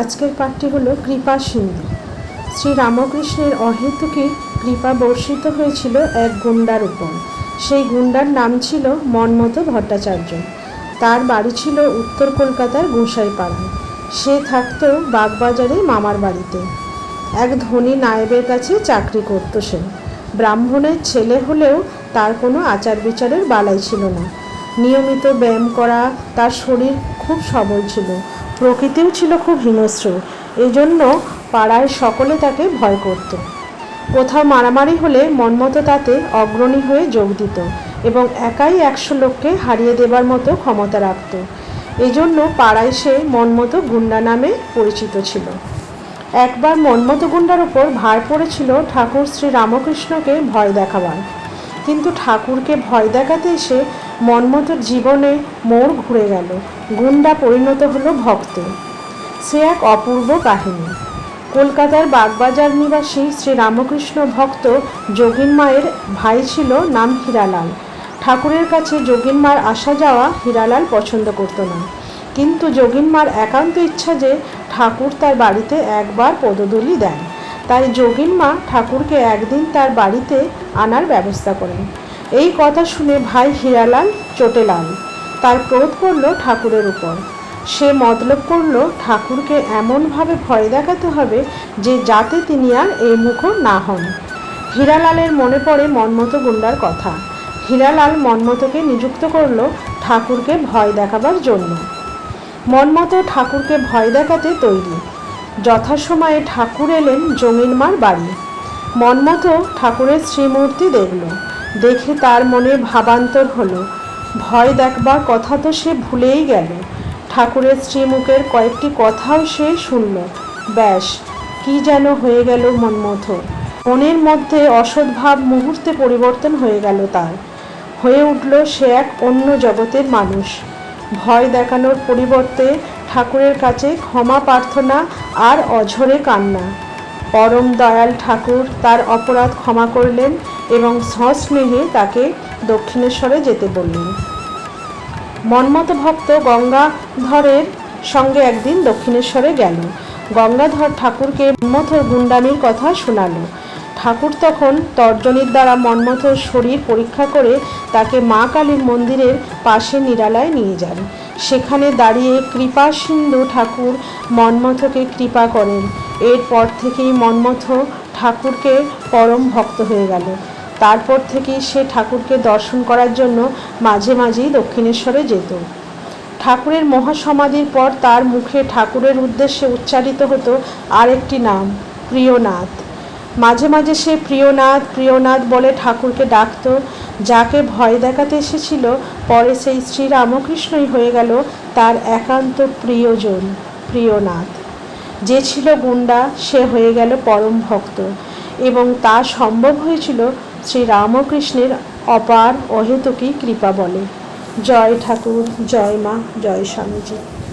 আজকের পাঠটি হলো কৃপা সিন্ধু। শ্রী রামকৃষ্ণের অহেতুকী কৃপা বর্ষিত হয়েছিল এক গুন্ডার উপর। সেই গুন্ডার নাম ছিল মনমতো ভট্টাচার্য। তার বাড়ি ছিল উত্তর কলকাতার গোসাইপাড়ায়। সে থাকতো বাগবাজারে মামার বাড়িতে। এক ধনী নায়েবের কাছে চাকরি করতো সে। ব্রাহ্মণের ছেলে হলেও তার কোনো আচার বিচারের বালাই ছিল না। নিয়মিত ব্যায়াম করা, তার শরীর খুব সবল ছিল। প্রকৃতিও ছিল খুব হিংস্র এজন্য পাড়ায় সকলে তাকে ভয় করত। কোথাও মারামারি হলে মনমতো তাতে অগ্রণী হয়ে যোগ দিত এবং একাই একশো লোককে হারিয়ে দেবার মতো ক্ষমতা রাখত। এজন্য পাড়ায় সে মনমতো গুন্ডা নামে পরিচিত ছিল। একবার মন্মথ গুন্ডার উপর ভার পড়েছিল ঠাকুর শ্রী রামকৃষ্ণকে ভয় দেখাবার। কিন্তু ঠাকুরকে ভয় দেখাতে এসে মন্মথর জীবনে মোড় ঘুরে গেল। গুন্ডা পরিণত হলো ভক্তে। সে এক অপূর্ব কাহিনী। কলকাতার বাগবাজার নিবাসী শ্রী রামকৃষ্ণ ভক্ত যোগিন মায়ের ভাই ছিল নাম হীরালাল। ঠাকুরের কাছে যোগিন মার আসা যাওয়া হীরালাল পছন্দ করতো না। কিন্তু যোগিন মার একান্ত ইচ্ছা যে ঠাকুর তার বাড়িতে একবার পদধূলি দেন। তাই যোগিন মা ঠাকুরকে একদিন তার বাড়িতে আনার ব্যবস্থা করেন। এই কথা শুনে ভাই হীরালাল চোটেলাল তার ক্রোধ করল ঠাকুরের উপর। সে মতলব করল, ঠাকুরকে এমনভাবে ভয় দেখাতে হবে যে যাতে তিনি আর এই মুখ না হন। হীরালালের মনে পড়ে মনমতো গুন্ডার কথা। হীরালাল মনমতোকে নিযুক্ত করল ঠাকুরকে ভয় দেখাবার জন্য। মনমতো ঠাকুরকে ভয় দেখাতে তৈরি। যথাসময়ে ঠাকুর এলেন জমিনমার বাড়ি। মনমতো ঠাকুরের শ্রীমূর্তি দেখল। দেখে তার মনে ভাবান্তর হলো। ভয় দেখবার কথা তো সে ভুলেই গেল। ঠাকুরের শ্রীমুখের কয়েকটি কথাও সে শুনল। ব্যাস, কি যেন হয়ে গেল মনমথ মনের মধ্যে অসৎ ভাব মুহূর্তে পরিবর্তন হয়ে গেল তার। হয়ে উঠল সে এক অন্য জগতের মানুষ। ভয় দেখানোর পরিবর্তে ঠাকুরের কাছে ক্ষমা প্রার্থনা আর অঝরে কান্না। পরম দয়াল ঠাকুর তার অপরাধ ক্ষমা করলেন এবং সস্নেহে তাকে দক্ষিণেশ্বরে যেতে বললেন। মন্মত ভক্ত গঙ্গাধরের সঙ্গে একদিন দক্ষিণেশ্বরে গেল গঙ্গাধর ঠাকুরকে মন্মথর গুন্ডামির কথা শোনালো। ঠাকুর তখন তর্জনীর দ্বারা মন্মথর শরীর পরীক্ষা করে তাকে মা কালীর মন্দিরের পাশে নিরালায় নিয়ে যান। সেখানে দাঁড়িয়ে কৃপা সিন্ধু ঠাকুর মন্মথকে কৃপা করেন। এরপর থেকেই মন্মথ ঠাকুরকে পরম ভক্ত হয়ে গেল। তারপর থেকেই সে ঠাকুরকে দর্শন করার জন্য মাঝে মাঝেই দক্ষিণেশ্বরে যেত। ঠাকুরের মহাসমাধির পর তার মুখে ঠাকুরের উদ্দেশ্যে উচ্চারিত হতো আরেকটি নাম, প্রিয়নাথ। মাঝে মাঝে সে প্রিয়নাথ প্রিয়নাথ বলে ঠাকুরকে ডাকতো। যাকে ভয় দেখাতে এসেছিল, পরে সেই শ্রী রামকৃষ্ণই হয়ে গেল তার একান্ত প্রিয়জন, প্রিয়নাথ। যে ছিল গুন্ডা সে হয়ে গেল পরম ভক্ত। এবং তা সম্ভব হয়েছিল শ্রী রামকৃষ্ণের অপার অহেতুকী কৃপা বলে। জয় ঠাকুর, জয় মা, জয় স্বামীজি।